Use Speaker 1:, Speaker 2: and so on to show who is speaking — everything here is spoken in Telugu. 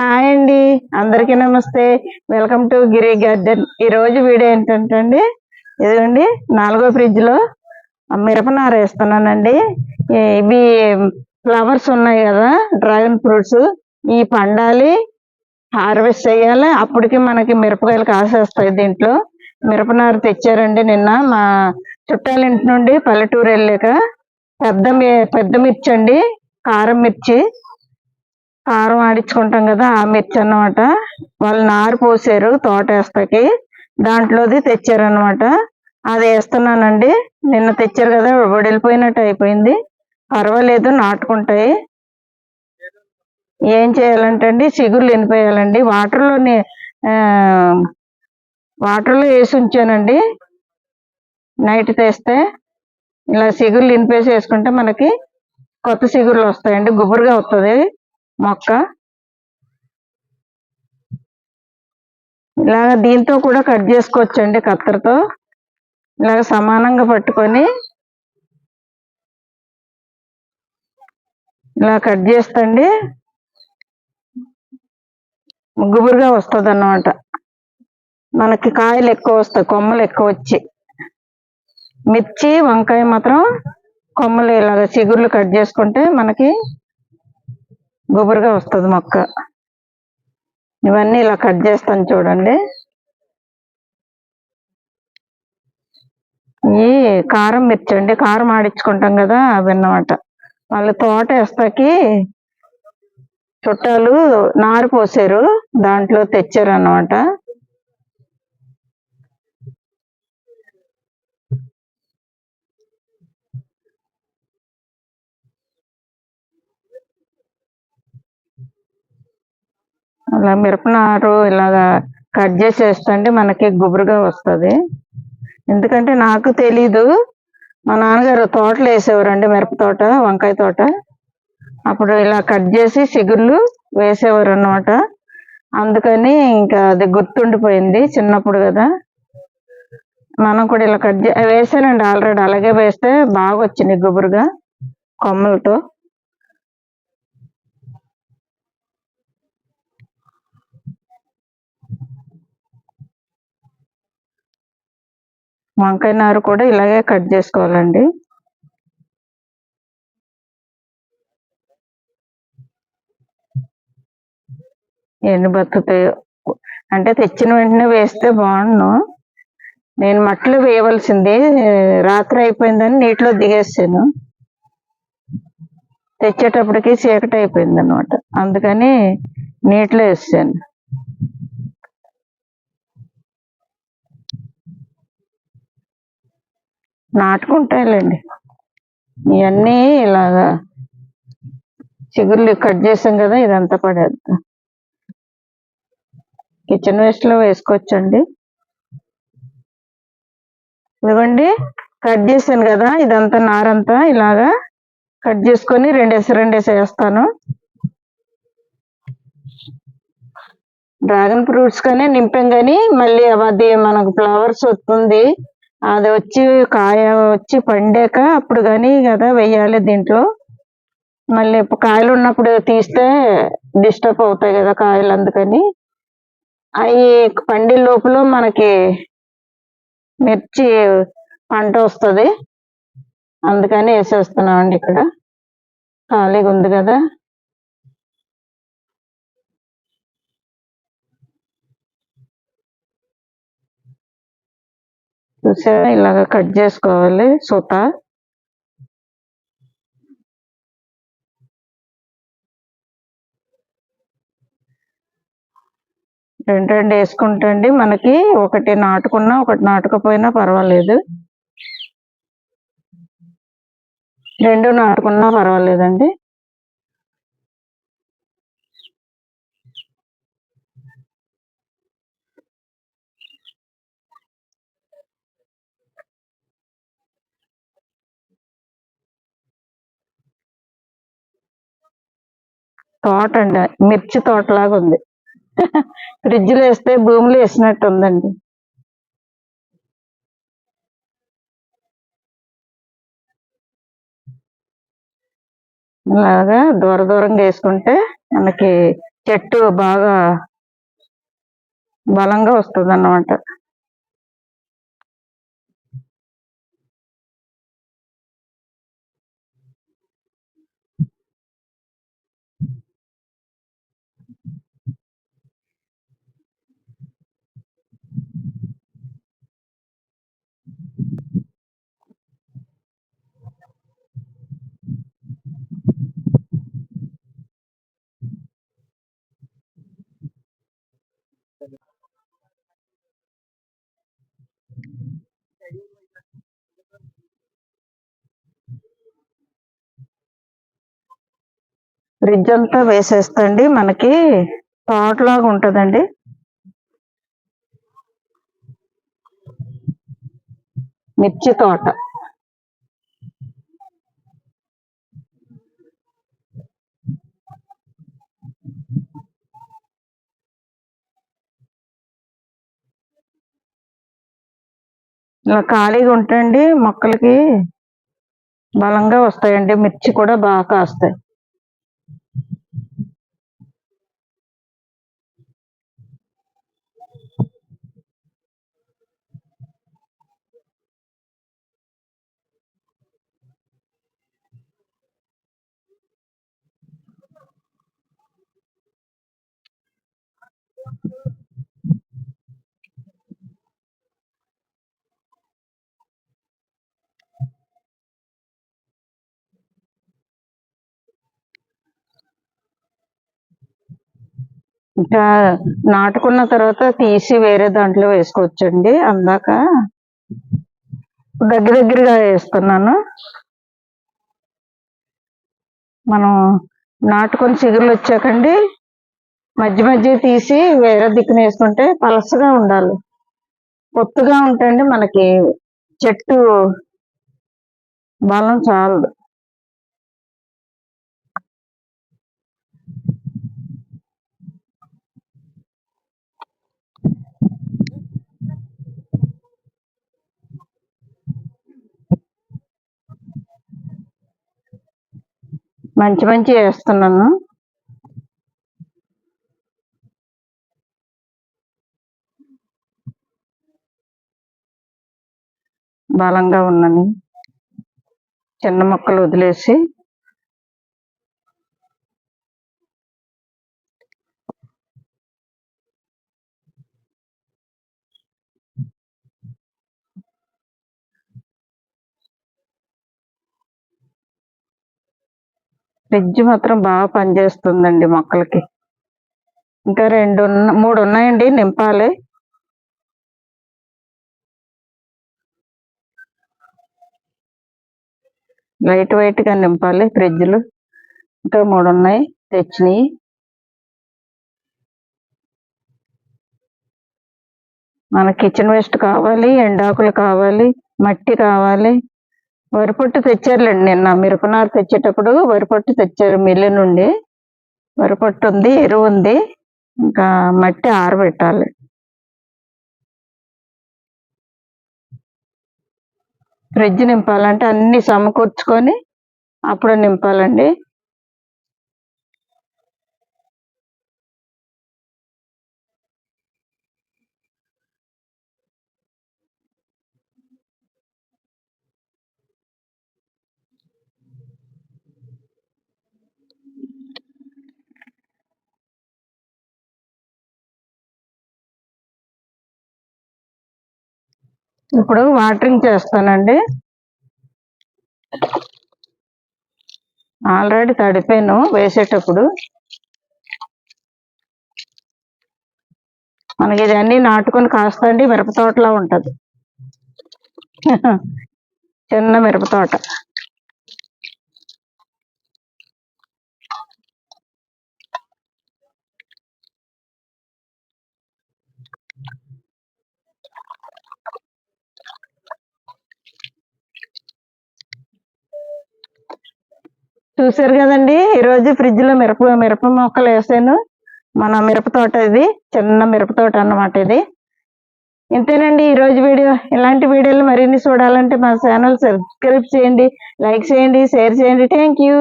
Speaker 1: హాయ్ అండి. అందరికీ నమస్తే. Welcome to Giri garden. ఈ రోజు వీడియో ఏంటంటే అండి ఇదిగోండి నాలుగో ఫ్రిడ్జ్లో మిరపనార వేస్తున్నానండి. ఇవి ఫ్లవర్స్ ఉన్నాయి కదా డ్రాగన్ ఫ్రూట్స్. ఈ పండాలి హార్వెస్ట్ చేయాలి. అప్పటికి మనకి మిరపకాయలు కాసేస్తాయి దీంట్లో. మిరపనార తెచ్చారండి నిన్న. మా చుట్టాల ఇంటి నుండి పల్లెటూరు వెళ్ళాక. పెద్ద పెద్ద మిర్చి అండి కారం మిర్చి. కారం ఆడించుకుంటాం కదా ఆ మిర్చి అన్నమాట. వాళ్ళు నారు పోసారు తోట వేస్తాకి దాంట్లోది తెచ్చారనమాట అది వేస్తున్నానండి. నిన్న తెచ్చారు కదా వడిలిపోయినట్టు అయిపోయింది. పర్వాలేదు నాటుకుంటాయి. ఏం చేయాలంటే అండి చిగుర్లు ఎనిపోయాలండి వాటర్లోని వాటర్లో వేసి ఉంచానండి. నైట్ తెస్తే ఇలా సిగుర్లు ఇనిపేసి వేసుకుంటే మనకి కొత్త సిగుర్లు వస్తాయండి. గుబురుగా వస్తుంది మొక్క. ఇలాగ దీంతో కూడా కట్ చేసుకోవచ్చండి కత్తెరతో. ఇలాగ సమానంగా పట్టుకొని ఇలా కట్ చేస్తండి. ముగ్గుబురుగా వస్తుంది అన్నమాట మనకి కాయలు ఎక్కువ వస్తాయి కొమ్మలు ఎక్కువ వచ్చి. మిర్చి వంకాయ మాత్రం కొమ్మలు ఇలాగ చిగుర్లు కట్ చేసుకుంటే మనకి గుబురుగా వస్తుంది మొక్క. ఇవన్నీ ఇలా కట్ చేస్తాను చూడండి. ఈ కారం మిర్చి అండి కారం ఆడించుకుంటాం కదా అవి అన్నమాట వాళ్ళ తోట వేస్తాకి చుట్టాలు నారు పోసారు దాంట్లో తెచ్చారు అన్నమాట అలా మిరపనారు ఇలాగా కట్ చేసేస్తండి మనకి గుబురుగా వస్తుంది. ఎందుకంటే నాకు తెలీదు మా నాన్నగారు తోటలు వేసేవారండి మిరప తోట వంకాయ తోట. అప్పుడు ఇలా కట్ చేసి సిగుళ్ళు వేసేవారు అన్నమాట అందుకని ఇంకా అది గుర్తుండిపోయింది చిన్నప్పుడు కదా. మనం కూడా ఇలా కట్ చే వేసానండి ఆల్రెడీ. అలాగే వేస్తే బాగా వచ్చింది గుబురుగా కొమ్మలతో. వంకాయ నారు కూడా ఇలాగే కట్ చేసుకోవాలండి. ఎన్ని బతుకుతాయో. అంటే తెచ్చిన వెంటనే వేస్తే బాగుండు. నేను మట్టిలో వేయవలసింది. రాత్రి అయిపోయిందని నీటిలో దిగేసాను. తెచ్చేటప్పటికి చీకటి అయిపోయింది అనమాట అందుకని నీటిలో వేసాను. నాటుకుంటాయిలేండి. ఇవన్నీ ఇలాగా చిగుర్లు కట్ చేసాం కదా ఇదంతా పడేద్దాం. కిచెన్ వేస్ట్లో వేసుకోవచ్చండి. ఇదిగోండి కట్ చేశాను కదా ఇదంతా నారంతా ఇలాగా కట్ చేసుకొని రెండేసి రెండేసి వేస్తాను. డ్రాగన్ ఫ్రూట్స్ కానీ నింపాం కానీ మళ్ళీ అది మనకు ఫ్లవర్స్ వస్తుంది. అది వచ్చి కాయ వచ్చి పండాక అప్పుడు కానీ కదా వెయ్యాలి దీంట్లో. మళ్ళీ ఇప్పుడు కాయలు ఉన్నప్పుడు తీస్తే డిస్టర్బ్ అవుతాయి కదా కాయలు అందుకని. అవి పండే లోపల మనకి మిర్చి పంట వస్తుంది. అందుకని వేసేస్తున్నామండి ఇక్కడ. ఖాళీగా ఉంది కదా. చూసారా ఇలాగ కట్ చేసుకోవాలి సూత. రెండు రెండు వేసుకుంటండి మనకి ఒకటి నాటుకున్నా ఒకటి నాటుకపోయినా పర్వాలేదు. రెండు నాటుకున్నా పర్వాలేదండి. తోట అండి మిర్చి తోటలాగా ఉంది. ఫ్రిడ్జ్లో వేస్తే భూమిలో వేసినట్టు ఉందండి. ఇలాగా దూర దూరంగా వేసుకుంటే మనకి చెట్టు బాగా బలంగా వస్తుంది అన్నమాట ఫ్రిడ్జ్ అంతా వేసేస్తండి. మనకి తోటలాగా ఉంటుందండి. మిర్చి తోట. ఇలా ఖాళీగా ఉంటండి మొక్కలకి బలంగా వస్తాయండి. మిర్చి కూడా బాగా కాస్తాయి. ఇంకా నాటుకున్న తర్వాత తీసి వేరే దాంట్లో వేసుకోవచ్చండి అందాక. దగ్గర దగ్గరగా వేస్తున్నాను. మనం నాటుకొని చిగురులు వచ్చాకండి. మధ్య మధ్య తీసి వేరే దిక్కున వేసుకుంటే పలసగా ఉండాలి. పొత్తుగా ఉంటండి మనకి చెట్టు బలం చాలదు. మంచి మంచి వేస్తున్నాను. బలంగా ఉన్నాను చిన్న మొక్కలు వదిలేసి ఫ్రిడ్జ్ మాత్రం బాగా పనిచేస్తుందండి మొక్కలకి. ఇంకా రెండు మూడు ఉన్నాయండి నింపాలి. లైట్ వైట్గా నింపాలి ఫ్రిడ్జ్లు. ఇంకా మూడు ఉన్నాయి తెచ్చినాయి. మన కిచెన్ వేస్ట్ కావాలి ఎండాకులు కావాలి మట్టి కావాలి. వరిపొట్టు తెచ్చారులేండి నిన్న. మిరపనారు తెచ్చేటప్పుడు వరిపొట్టు తెచ్చారు మిల్లు నుండి. వరిపొట్టు ఉంది ఎరువు ఉంది. ఇంకా మట్టి ఆరబెట్టాలి. ఫ్రిడ్జ్ నింపాలంటే అన్ని సమకూర్చుకొని అప్పుడు నింపాలండి. ఇప్పుడు వాటరింగ్ చేస్తానండి. ఆల్రెడీ తడిపాను వేసేటప్పుడు. మనకి ఇది అన్ని నాటుకొని కాస్తండి మిరప తోటలా చిన్న మిరపతోట చూసారు కదండి. ఈరోజు ఫ్రిడ్జ్లో మిరప మిరప మొక్కలు వేసాను. మన మిరప తోట ఇది. చిన్న మిరప తోట అన్నమాట ఇది. ఇంతేనండి ఈ రోజు వీడియో. ఇలాంటి వీడియోలు మరిన్ని చూడాలంటే మా ఛానల్ సబ్స్క్రైబ్ చేయండి లైక్ చేయండి షేర్ చేయండి. Thank you